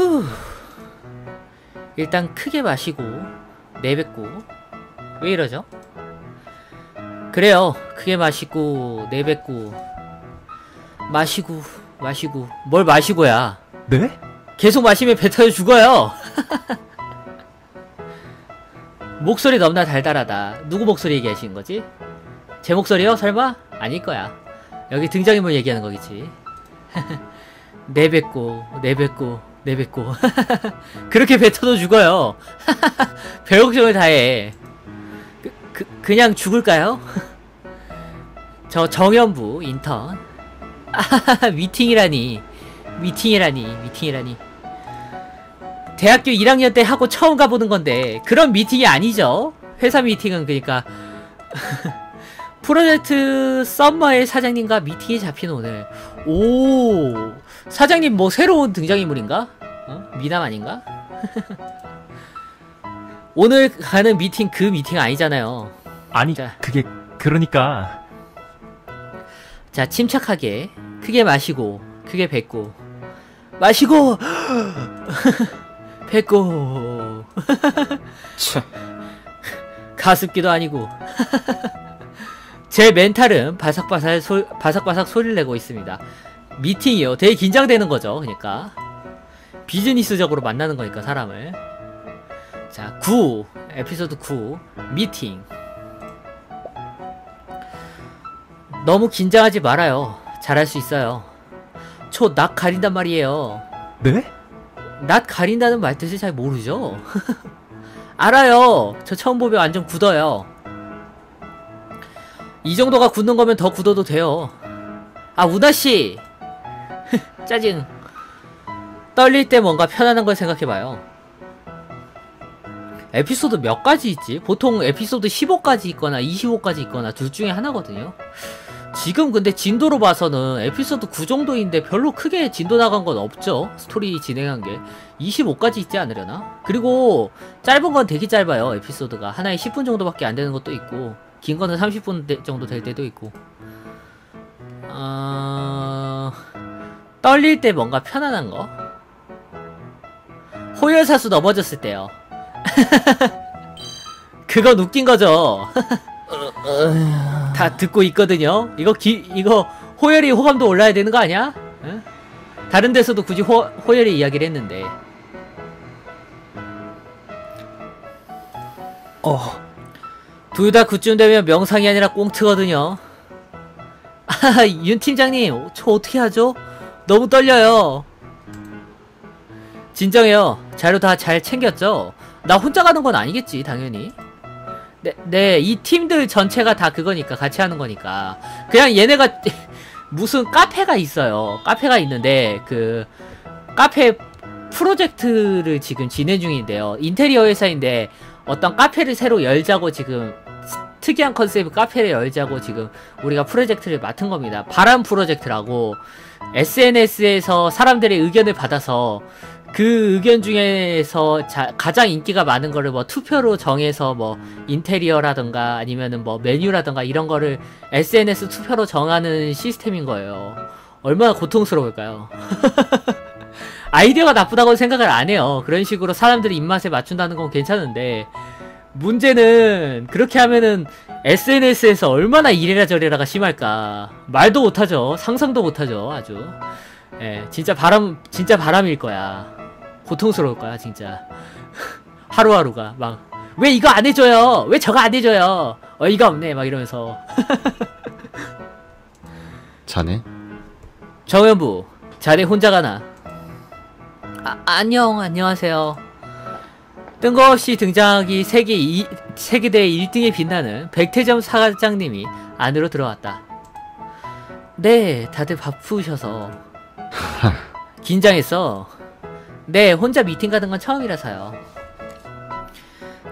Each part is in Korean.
후. 일단 크게 마시고 내뱉고 왜 이러죠? 그래요. 크게 마시고 내뱉고 마시고 마시고 뭘 마시고야. 네? 계속 마시면 배 터져 죽어요. 목소리 너무나 달달하다. 누구 목소리 얘기하시는 거지? 제 목소리요? 설마? 아닐 거야. 여기 등장인물 얘기하는 거겠지. 내뱉고 내뱉고 내뱉고 그렇게 뱉어도 죽어요. 별 걱정을 다해. 그, 그, 그냥 죽을까요? 저 정연부 인턴. 미팅이라니. 미팅이라니. 미팅이라니. 대학교 1학년 때 하고 처음 가보는 건데 그런 미팅이 아니죠. 회사 미팅은 그니까 프로젝트 썸머의 사장님과 미팅이 잡힌 오늘 오 사장님 뭐 새로운 등장인물인가? 어? 미남 아닌가? 오늘 가는 미팅 그 미팅 아니잖아요. 아니 자. 그게 그러니까 자 침착하게 크게 마시고 크게 뱉고 마시고 뱉고 참. 가습기도 아니고 제 멘탈은 바삭바삭 소, 바삭바삭 소리를 내고 있습니다. 미팅이요. 되게 긴장되는 거죠. 그러니까 비즈니스적으로 만나는 거니까 사람을. 자, 9 에피소드 9 미팅. 너무 긴장하지 말아요. 잘할 수 있어요. 초낙 가린단 말이에요. 네? 낯 가린다는 말 뜻을 잘 모르죠? 알아요. 저 처음 보면 완전 굳어요. 이 정도가 굳는 거면 더 굳어도 돼요. 아, 우나씨! 짜증. 떨릴 때 뭔가 편안한 걸 생각해봐요. 에피소드 몇 가지 있지? 보통 에피소드 15까지 있거나 25까지 있거나 둘 중에 하나거든요. 지금 근데 진도로 봐서는 에피소드 9 정도인데 별로 크게 진도 나간 건 없죠. 스토리 진행한 게. 25까지 있지 않으려나? 그리고 짧은 건 되게 짧아요. 에피소드가. 하나에 10분 정도밖에 안 되는 것도 있고 긴 거는 30분 대- 정도 될 때도 있고. 어... 떨릴 때 뭔가 편안한 거? 호열사수 넘어졌을 때요. 그건 웃긴 거죠. 다 듣고 있거든요. 이거 기 이거 호열이 호감도 올라야 되는 거 아니야? 응? 다른 데서도 굳이 호, 호열이 이야기를 했는데 어, 둘 다 그쯤 되면 명상이 아니라 꽁트거든요. 아, 윤 팀장님, 저 어떻게 하죠? 너무 떨려요. 진정해요. 자료 다 잘 챙겼죠? 나 혼자 가는 건 아니겠지, 당연히. 네, 네, 이 팀들 전체가 다 그거니까, 같이 하는 거니까. 그냥 얘네가, 무슨 카페가 있어요. 카페가 있는데, 그, 카페 프로젝트를 지금 진행 중인데요. 인테리어 회사인데, 어떤 카페를 새로 열자고 지금, 특이한 컨셉의 카페를 열자고 지금 우리가 프로젝트를 맡은 겁니다. 바람 프로젝트라고 SNS에서 사람들의 의견을 받아서 그 의견 중에서 자- 가장 인기가 많은 거를 뭐 투표로 정해서 뭐 인테리어라던가 아니면은 뭐 메뉴라던가 이런 거를 SNS 투표로 정하는 시스템인 거예요. 얼마나 고통스러울까요? 아이디어가 나쁘다고 생각을 안 해요. 그런 식으로 사람들이 입맛에 맞춘다는 건 괜찮은데 문제는 그렇게 하면은 SNS에서 얼마나 이래라 저래라가 심할까. 말도 못하죠. 상상도 못하죠. 아주. 예 진짜 바람 진짜 바람일 거야. 고통스러울 거야 진짜. 하루하루가 막. 왜 이거 안 해줘요? 왜 저거 안 해줘요? 어이가 없네 막 이러면서. 자네? 정현부 자네 혼자 가나? 아, 안녕 안녕하세요 뜬금없이 등장하기 세계 이, 세계대 1등에 빛나는 백태점 사장님이 안으로 들어왔다. 네 다들 바쁘셔서. 긴장했어. 네 혼자 미팅 가는 건 처음이라서요.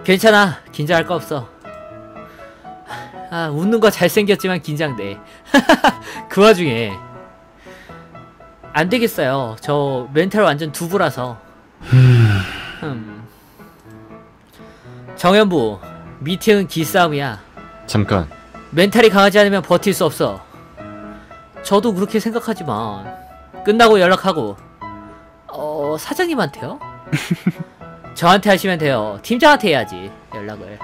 괜찮아 긴장할 거 없어. 아 웃는 거 잘생겼지만 긴장돼. 그 와중에. 안 되겠어요. 저 멘탈 완전 두부라서. 흠. 정현부, 미팅은 기싸움이야. 잠깐. 멘탈이 강하지 않으면 버틸 수 없어. 저도 그렇게 생각하지만 끝나고 연락하고. 어, 어, 사장님한테요? 저한테 하시면 돼요. 팀장한테 해야지, 연락을.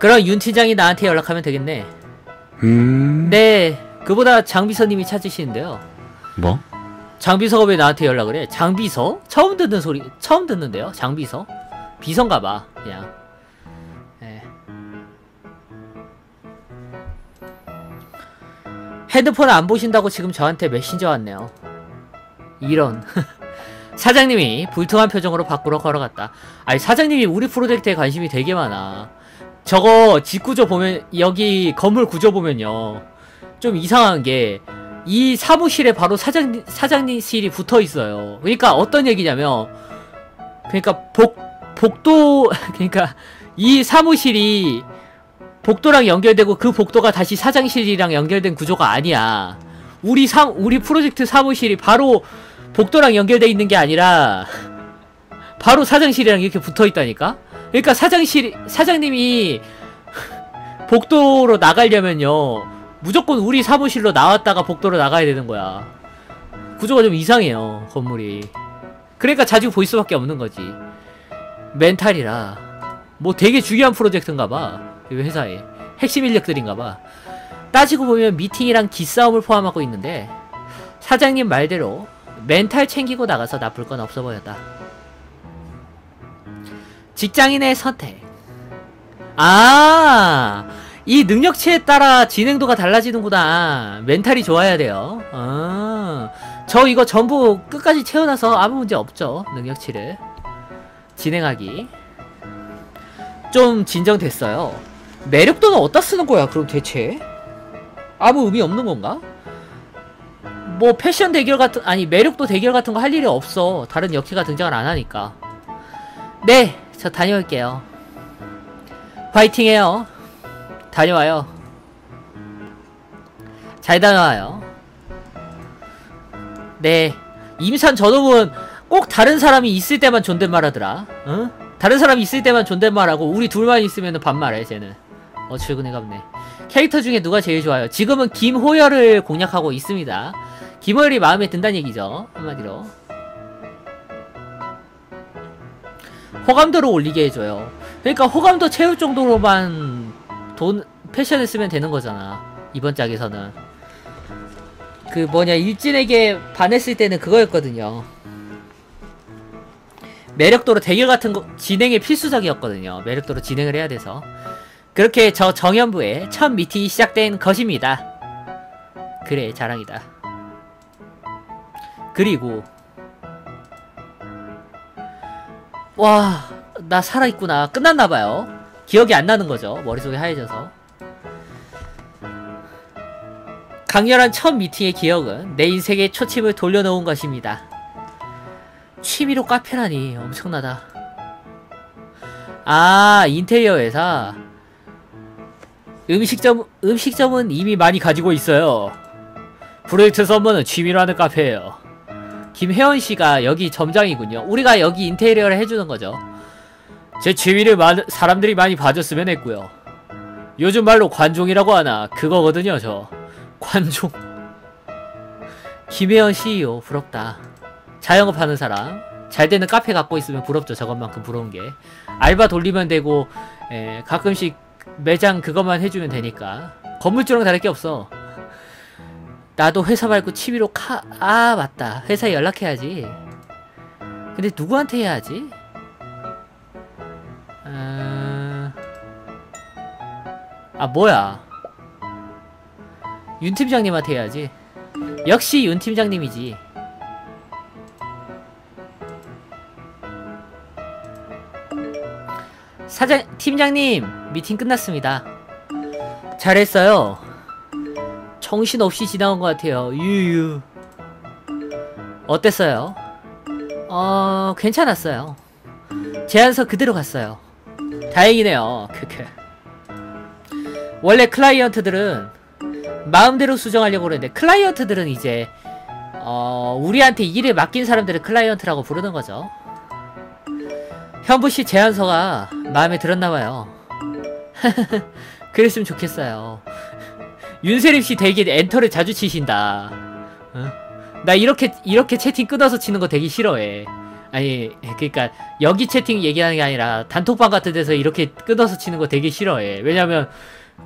그럼 윤 팀장이 나한테 연락하면 되겠네. 음. 네, 그보다 장비서님이 찾으시는데요. 뭐? 장비서가 왜 나한테 연락을 해? 장비서? 처음 듣는 소리, 처음 듣는데요? 장비서? 비서인가봐, 그냥. 예. 핸드폰 안 보신다고 지금 저한테 메신저 왔네요. 이런. 사장님이 불통한 표정으로 밖으로 걸어갔다. 아니, 사장님이 우리 프로젝트에 관심이 되게 많아. 저거 집 구조 보면, 여기 건물 구조 보면요. 좀 이상한 게, 이 사무실에 바로 사장, 사장님실이 붙어 있어요. 그러니까 어떤 얘기냐면, 그러니까 복, 복도, 그러니까 이 사무실이 복도랑 연결되고 그 복도가 다시 사장실이랑 연결된 구조가 아니야. 우리 사, 우리 프로젝트 사무실이 바로 복도랑 연결돼 있는 게 아니라 바로 사장실이랑 이렇게 붙어 있다니까? 그러니까 사장실, 사장님이 복도로 나가려면요. 무조건 우리 사무실로 나왔다가 복도로 나가야 되는 거야. 구조가 좀 이상해요, 건물이. 그러니까 자주 보일 수밖에 없는 거지. 멘탈이라. 뭐 되게 중요한 프로젝트인가 봐. 이 회사에. 핵심 인력들인가 봐. 따지고 보면 미팅이랑 기싸움을 포함하고 있는데 사장님 말대로 멘탈 챙기고 나가서 나쁠 건 없어 보였다. 직장인의 선택. 아, 이 능력치에 따라 진행도가 달라지는구나. 멘탈이 좋아야 돼요. 아, 저 이거 전부 끝까지 채워놔서 아무 문제 없죠. 능력치를. 진행하기. 좀 진정됐어요. 매력도는 어디다 쓰는 거야, 그럼 대체? 아무 의미 없는 건가? 뭐 패션 대결 같은 아니 매력도 대결 같은 거 할 일이 없어 다른 역캐가 등장을 안 하니까 네 저 다녀올게요 화이팅해요 다녀와요. 잘 다녀와요. 네 임산 저놈은 꼭 다른 사람이 있을 때만 존댓말 하더라. 응? 다른 사람이 있을 때만 존댓말하고 우리 둘만 있으면 반말해 쟤는. 어 출근해갑네. 캐릭터 중에 누가 제일 좋아요? 지금은 김호열을 공략하고 있습니다. 김호열이 마음에 든다는 얘기죠 한마디로. 호감도를 올리게 해줘요. 그러니까 호감도 채울 정도로만 돈 패션을 쓰면 되는 거잖아. 이번 짝에서는. 그 뭐냐 일진에게 반했을 때는 그거였거든요. 매력도로 대결 같은 거 진행이 필수적이었거든요. 매력도로 진행을 해야 돼서. 그렇게 저 정연부의 첫 미팅이 시작된 것입니다. 그래 자랑이다. 그리고 와, 나 살아있구나. 끝났나봐요. 기억이 안 나는 거죠. 머릿속이 하얘져서. 강렬한 첫 미팅의 기억은 내 인생의 초침을 돌려놓은 것입니다. 취미로 카페라니 엄청나다. 아, 인테리어 회사. 음식점, 음식점은 이미 많이 가지고 있어요. 프로젝트 선물은 취미로 하는 카페예요. 김혜원 씨가 여기 점장이군요. 우리가 여기 인테리어를 해주는 거죠. 제 마, 사람들이 많이 봐줬으면 했고요. 요즘 말로 관종이라고 하나 그거거든요, 저. 관종. 김혜원 CEO 부럽다. 자영업 하는 사람. 잘 되는 카페 갖고 있으면 부럽죠. 저것만큼 부러운 게. 알바 돌리면 되고 에, 가끔씩 매장 그것만 해주면 되니까. 건물주랑 다를 게 없어. 나도 회사 말고 취미로 카... 아 맞다 회사에 연락해야지 근데 누구한테 해야지? 아 뭐야 윤 팀장님한테 해야지 역시 윤 팀장님이지 사장 팀장님 미팅 끝났습니다 잘했어요 정신없이 지나간 것 같아요. 유유. 어땠어요? 어, 괜찮았어요. 제안서 그대로 갔어요. 다행이네요. 크크. 원래 클라이언트들은 마음대로 수정하려고 그러는데 클라이언트들은 이제 어, 우리한테 일을 맡긴 사람들을 클라이언트라고 부르는 거죠. 현부씨 제안서가 마음에 들었나봐요. 그랬으면 좋겠어요. 윤세림 씨 되게 엔터를 자주 치신다. 어? 나 이렇게 이렇게 채팅 끊어서 치는 거 되게 싫어해. 아니 그러니까 여기 채팅 얘기하는 게 아니라 단톡방 같은 데서 이렇게 끊어서 치는 거 되게 싫어해. 왜냐면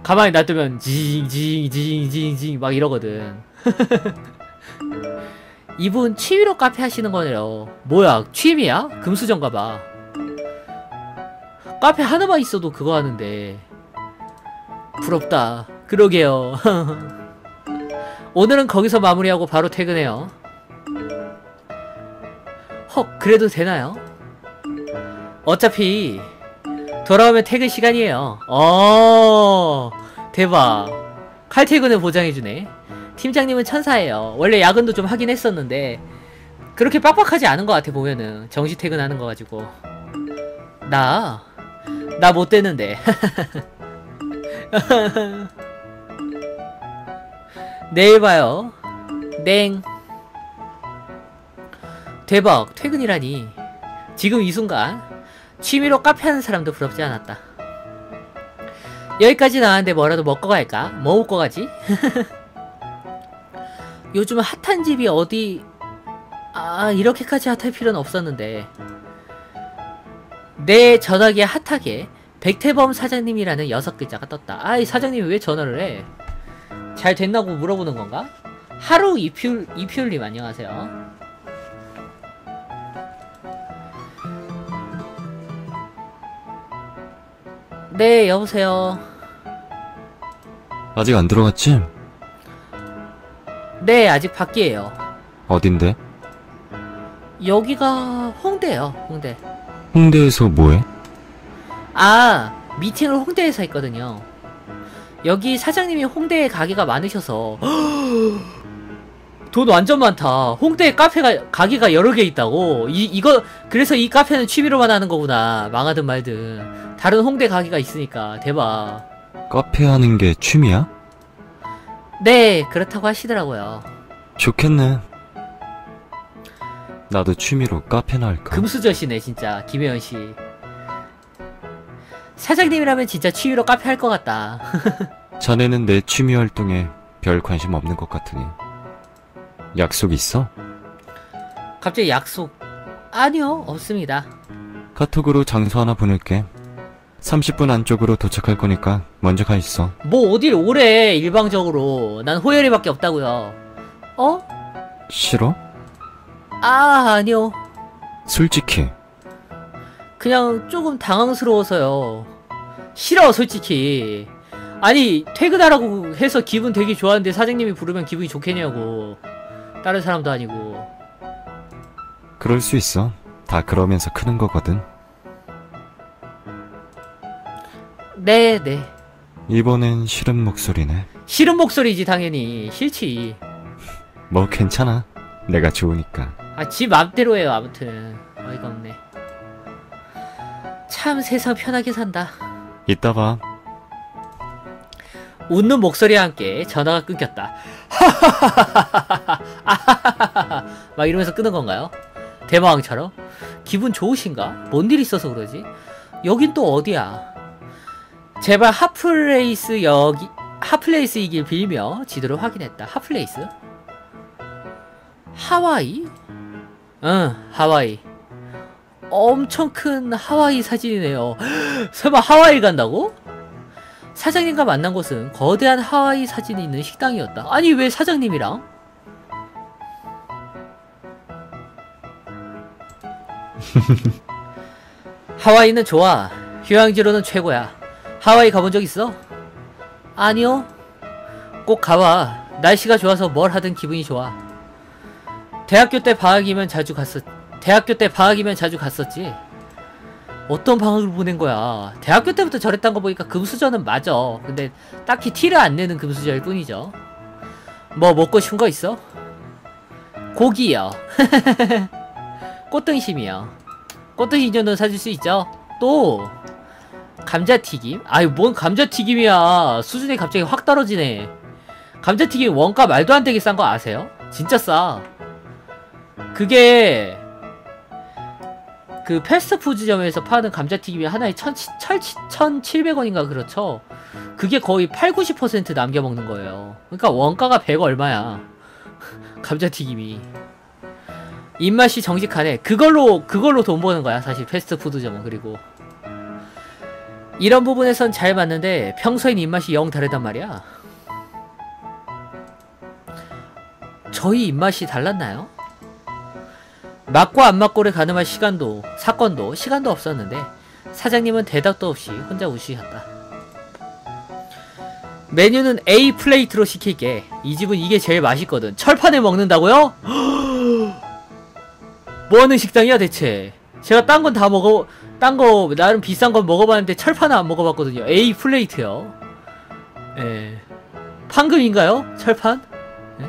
가만히 놔두면 징징징징징 막 이러거든. 이분 취미로 카페 하시는 거네요. 뭐야 취미야? 금수저인가 봐. 카페 하나만 있어도 그거 하는데 부럽다. 그러게요. 오늘은 거기서 마무리하고 바로 퇴근해요. 헉, 그래도 되나요? 어차피 돌아오면 퇴근 시간이에요. 어, 대박. 칼퇴근을 보장해주네. 팀장님은 천사예요. 원래 야근도 좀 하긴 했었는데 그렇게 빡빡하지 않은 것 같아 보면은 정시 퇴근하는 거 가지고 나 나 못 되는데 내일 봐요. 냉. 대박, 퇴근이라니. 지금 이 순간, 취미로 카페 하는 사람도 부럽지 않았다. 여기까지 나왔는데 뭐라도 먹고 갈까? 뭐 먹고 가지? 요즘 핫한 집이 어디, 아, 이렇게까지 핫할 필요는 없었는데. 내 전화기에 핫하게 백태범 사장님이라는 여섯 글자가 떴다. 아이, 사장님이 왜 전화를 해? 잘 됐나고 물어보는 건가? 하루 이퓨, 이퓨님 안녕하세요. 네, 여보세요. 아직 안 들어갔지? 네, 아직 밖이에요. 어딘데? 여기가 홍대요, 홍대. 홍대에서 뭐해? 아, 미팅을 홍대에서 했거든요. 여기 사장님이 홍대에 가게가 많으셔서 돈 완전 많다. 홍대에 카페가 가게가 여러 개 있다고. 이 이거 그래서 이 카페는 취미로만 하는 거구나. 망하든 말든 다른 홍대 가게가 있으니까 대박. 카페 하는 게 취미야? 네, 그렇다고 하시더라고요. 좋겠네. 나도 취미로 카페나 할까? 금수저시네 진짜 김혜연 씨. 사장님이라면 진짜 취미로 카페 할 것 같다. 자네는 내 취미 활동에 별 관심 없는 것 같으니. 약속 있어? 갑자기 약속 아니요 없습니다. 카톡으로 장소 하나 보낼게. 30분 안쪽으로 도착할 거니까 먼저 가 있어. 뭐 어딜 오래 일방적으로 난 호열이밖에 없다고요. 어? 싫어? 아 아니요. 솔직히 그냥 조금 당황스러워서요. 싫어 솔직히. 아니 퇴근하라고 해서 기분 되게 좋았는데 사장님이 부르면 기분이 좋겠냐고. 다른 사람도 아니고. 그럴 수 있어. 다 그러면서 크는 거거든. 네 네. 이번엔 싫은 목소리네. 싫은 목소리지 당연히 싫지. 뭐 괜찮아. 내가 좋으니까. 아, 지 맘대로 해요, 아무튼. 어이가 없네. 참 세상 편하게 산다. 이따 봐. 웃는 목소리와 함께 전화가 끊겼다. 막 이러면서 끄는 건가요? 대마왕처럼? 기분 좋으신가? 뭔 일 있어서 그러지? 여긴 또 어디야? 제발 핫플레이스 여기 핫플레이스이길 빌며 지도를 확인했다. 핫플레이스? 하와이? 응, 하와이. 엄청 큰 하와이 사진이네요. 설마 하와이 간다고? 사장님과 만난 곳은 거대한 하와이 사진이 있는 식당이었다. 아니 왜 사장님이랑? 하와이는 좋아. 휴양지로는 최고야. 하와이 가본 적 있어? 아니요. 꼭 가봐. 날씨가 좋아서 뭘 하든 기분이 좋아. 대학교 때 방학이면 자주 갔었. 대학교 때 방학이면 자주 갔었지. 어떤 방학을 보낸 거야? 대학교 때부터 저랬단 거 보니까 금수저는 맞아. 근데 딱히 티를 안 내는 금수저일 뿐이죠. 뭐 먹고 싶은 거 있어? 고기요. 꽃등심이요. 꽃등심 정도는 사줄 수 있죠? 또 감자튀김? 아유 뭔 감자튀김이야. 수준이 갑자기 확 떨어지네. 감자튀김 원가 말도 안 되게 싼 거 아세요? 진짜 싸. 그게 그 패스트푸드점에서 파는 감자튀김이 하나에 1,700원인가 그렇죠? 그게 거의 8, 90% 남겨 먹는 거예요. 그러니까 원가가 100 얼마야. 감자튀김이 입맛이 정직하네 그걸로 그걸로 돈 버는 거야 사실 패스트푸드점은 그리고 이런 부분에선 잘 맞는데 평소엔 입맛이 영 다르단 말이야 저희 입맛이 달랐나요? 맞고 안 맞고를 가늠할 시간도 사건도 시간도 없었는데 사장님은 대답도 없이 혼자 우시셨다. 메뉴는 A 플레이트로 시킬게. 이 집은 이게 제일 맛있거든. 철판에 먹는다고요? 뭐하는 식당이야 대체? 제가 딴 건 다 먹어 딴 거 나름 비싼 건 먹어봤는데 철판은 안 먹어봤거든요. A 플레이트요. 예. 판금인가요? 철판?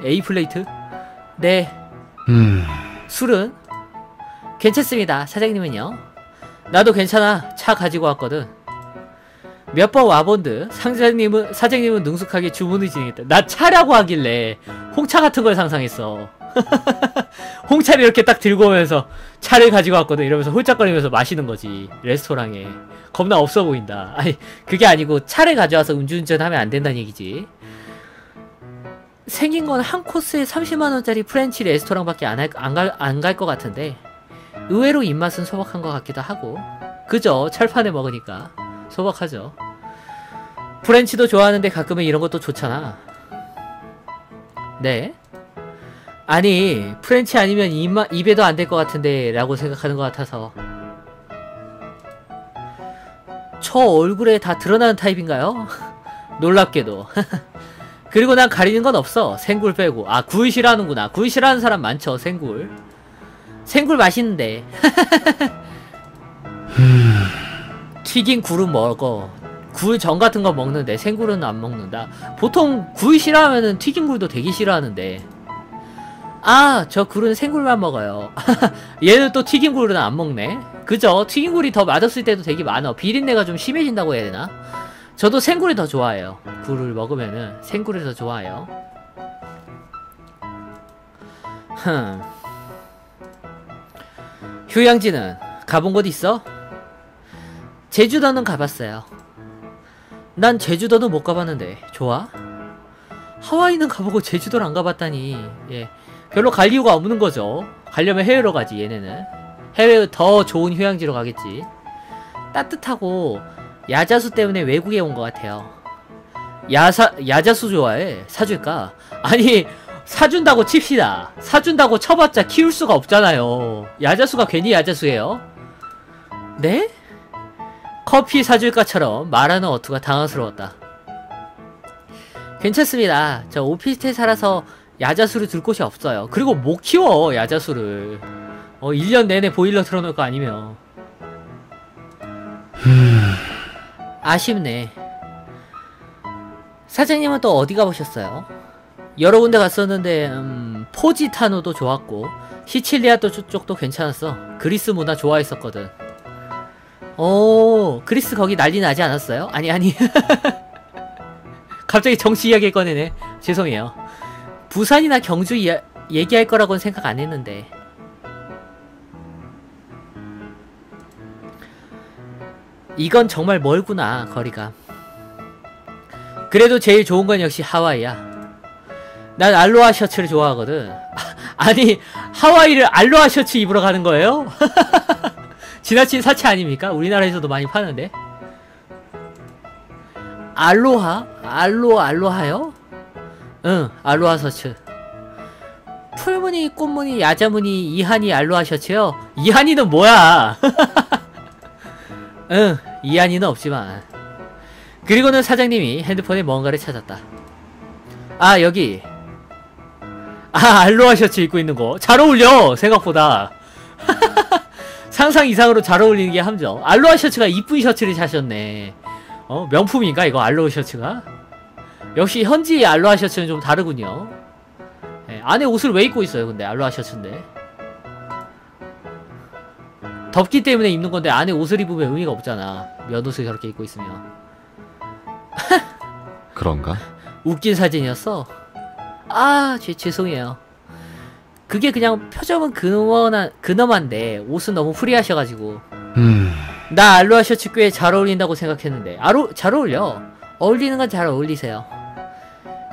A 플레이트? 네. 음, 술은? 괜찮습니다. 사장님은요? 나도 괜찮아. 차 가지고 왔거든. 몇 번 와본드 상사님은 사장님은 능숙하게 주문을 진행했다. 나 차라고 하길래 홍차 같은 걸 상상했어. 홍차를 이렇게 딱 들고 오면서 차를 가지고 왔거든. 이러면서 홀짝거리면서 마시는 거지. 레스토랑에. 겁나 없어 보인다. 아니 그게 아니고 차를 가져와서 음주운전 하면 안 된다는 얘기지. 생긴 건 한 코스에 30만원짜리 프렌치 레스토랑밖에 안 갈 것 같은데 의외로 입맛은 소박한 것 같기도 하고. 그죠? 철판에 먹으니까. 소박하죠. 프렌치도 좋아하는데 가끔은 이런 것도 좋잖아. 네? 아니 프렌치 아니면 입마, 입에도 안 될 것 같은데 라고 생각하는 것 같아서. 저 얼굴에 다 드러나는 타입인가요? 놀랍게도. 그리고 난 가리는 건 없어. 생굴 빼고. 아굴 싫어하는 사람 많죠 생굴 생굴 맛있는데. 튀긴 굴은 먹어. 굴전 같은 거 먹는데 생굴은 안 먹는다. 보통 굴 싫어하면은 튀긴 굴도 되게 싫어하는데. 아 저 굴은 생굴만 먹어요. 얘는 또 튀긴 굴은 안 먹네. 그죠? 튀긴 굴이 더 맛없을 때도 되게 많아. 비린내가 좀 심해진다고 해야 되나? 저도 생굴이 더 좋아해요. 굴을 먹으면은 생굴이 더 좋아해요. 흠 휴양지는 가본 곳 있어? 제주도는 가봤어요. 난 제주도도 못 가봤는데 좋아? 하와이는 가보고 제주도를 안 가봤다니 예 별로 갈 이유가 없는 거죠. 가려면 해외로 가지 얘네는 해외 더 좋은 휴양지로 가겠지. 따뜻하고 야자수 때문에 외국에 온 것 같아요. 야사 야자수 좋아해 사줄까? 아니 사준다고 칩시다. 사준다고 쳐봤자 키울 수가 없잖아요. 야자수가 괜히 야자수예요? 네? 커피 사줄까처럼 말하는 어투가 당황스러웠다. 괜찮습니다. 저 오피스텔 살아서 야자수를 둘 곳이 없어요. 그리고 못 키워 야자수를. 어 1년 내내 보일러 틀어놓을 거 아니면. 아쉽네. 사장님은 또 어디 가보셨어요? 여러 군데 갔었는데 음, 포지타노도 좋았고 시칠리아 또 쪽도 괜찮았어. 그리스 문화 좋아했었거든. 오 그리스 거기 난리 나지 않았어요? 아니 아니 갑자기 정치 이야기 꺼내네. 죄송해요. 부산이나 경주 이야, 얘기할 거라고는 생각 안 했는데 이건 정말 멀구나 거리가 그래도 제일 좋은 건 역시 하와이야 난 알로하 셔츠를 좋아하거든 아니 하와이를 알로하 셔츠 입으러 가는 거예요? 지나친 사치 아닙니까? 우리나라에서도 많이 파는데 알로하? 알로 알로하요? 응 알로하 셔츠 풀무늬 꽃무늬 야자무늬 이한이 알로하 셔츠요? 이한이는 뭐야 응 이한이는 없지만 그리고는 사장님이 핸드폰에 뭔가를 찾았다 아 여기 아 알로하 셔츠 입고 있는 거. 잘 어울려 생각보다. 상상 이상으로 잘 어울리는 게 함정. 알로하 셔츠가 이쁜 셔츠를 사셨네. 어 명품인가 이거 알로하 셔츠가? 역시 현지 알로하 셔츠는 좀 다르군요. 예, 안에 옷을 왜 입고 있어요 근데 알로하 셔츠인데? 덥기 때문에 입는 건데 안에 옷을 입으면 의미가 없잖아. 면옷을 저렇게 입고 있으면. 그런가? 웃긴 사진이었어 아 죄, 죄송해요. 그게 그냥 표정은 근엄한, 근엄한데 옷은 너무 프리하셔가지고. 음, 나 알로하 셔츠 꽤 잘 어울린다고 생각했는데. 아로, 잘 어울려. 어울리는 건 잘 어울리세요.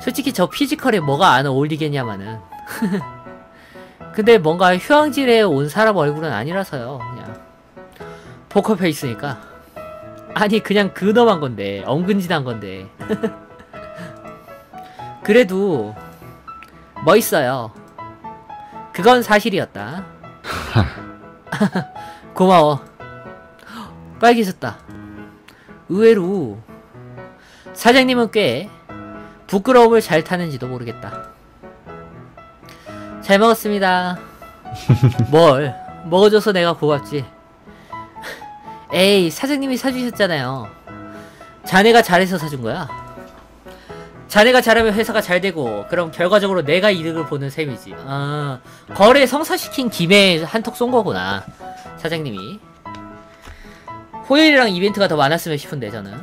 솔직히 저 피지컬에 뭐가 안 어울리겠냐마는. 근데 뭔가 휴양지에 온 사람 얼굴은 아니라서요. 그냥. 포커페이스니까. 아니 그냥 근엄한 건데 엉근진한 건데. 그래도 멋있어요. 그건 사실이었다. 고마워. 빨개졌다. 의외로 사장님은 꽤 부끄러움을 잘 타는지도 모르겠다. 잘 먹었습니다. 뭘 먹어줘서 내가 고맙지. 에이 사장님이 사주셨잖아요. 자네가 잘해서 사준 거야. 자네가 잘하면 회사가 잘 되고 그럼 결과적으로 내가 이득을 보는 셈이지. 아 거래 성사시킨 김에 한턱 쏜 거구나. 사장님이. 호일이랑 이벤트가 더 많았으면 싶은데 저는.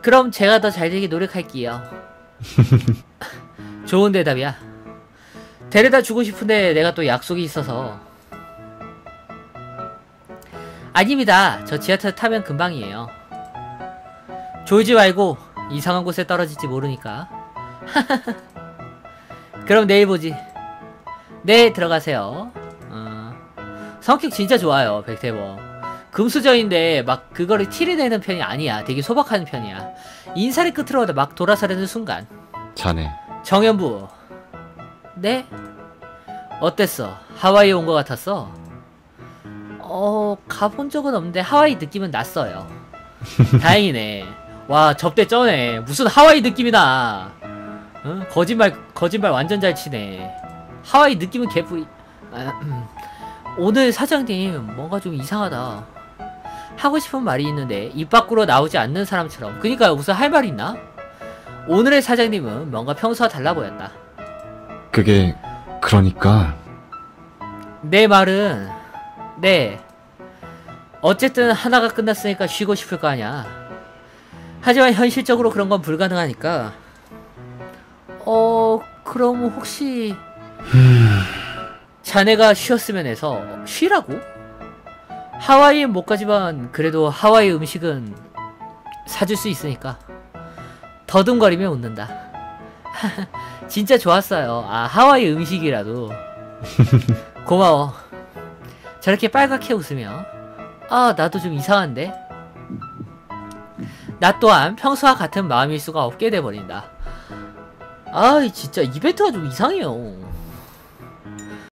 그럼 제가 더 잘 되게 노력할게요. 좋은 대답이야. 데려다 주고 싶은데 내가 또 약속이 있어서. 아닙니다. 저 지하철 타면 금방이에요. 졸지 말고 이상한 곳에 떨어질지 모르니까. 그럼 내일 보지. 네, 들어가세요. 어, 성격 진짜 좋아요, 백태범. 금수저인데 막 그거를 티를 내는 편이 아니야. 되게 소박한 편이야. 인사를 끝으로 막 돌아서려는 순간 자네, 정연부 네? 어땠어? 하와이 온 것 같았어? 어... 가본 적은 없는데 하와이 느낌은 났어요 다행이네 와 접대 쩌네. 무슨 하와이 느낌이 나 어? 거짓말 거짓말 완전 잘 치네. 하와이 느낌은 개뿌이 아, 음. 오늘 사장님 뭔가 좀 이상하다. 하고 싶은 말이 있는데 입 밖으로 나오지 않는 사람처럼. 그니까 무슨 할 말 있나? 오늘의 사장님은 뭔가 평소와 달라 보였다. 그게 그러니까? 내 말은 네. 어쨌든 하나가 끝났으니까 쉬고 싶을 거 아니야 하지만 현실적으로 그런 건 불가능하니까 어 그럼 혹시 자네가 쉬었으면 해서 쉬라고? 하와이엔 못 가지만 그래도 하와이 음식은 사줄 수 있으니까 더듬거리며 웃는다 진짜 좋았어요 아 하와이 음식이라도 고마워. 저렇게 빨갛게 웃으며 아 나도 좀 이상한데? 나 또한 평소와 같은 마음일 수가 없게 돼버린다. 아 진짜 이벤트가 좀 이상해요.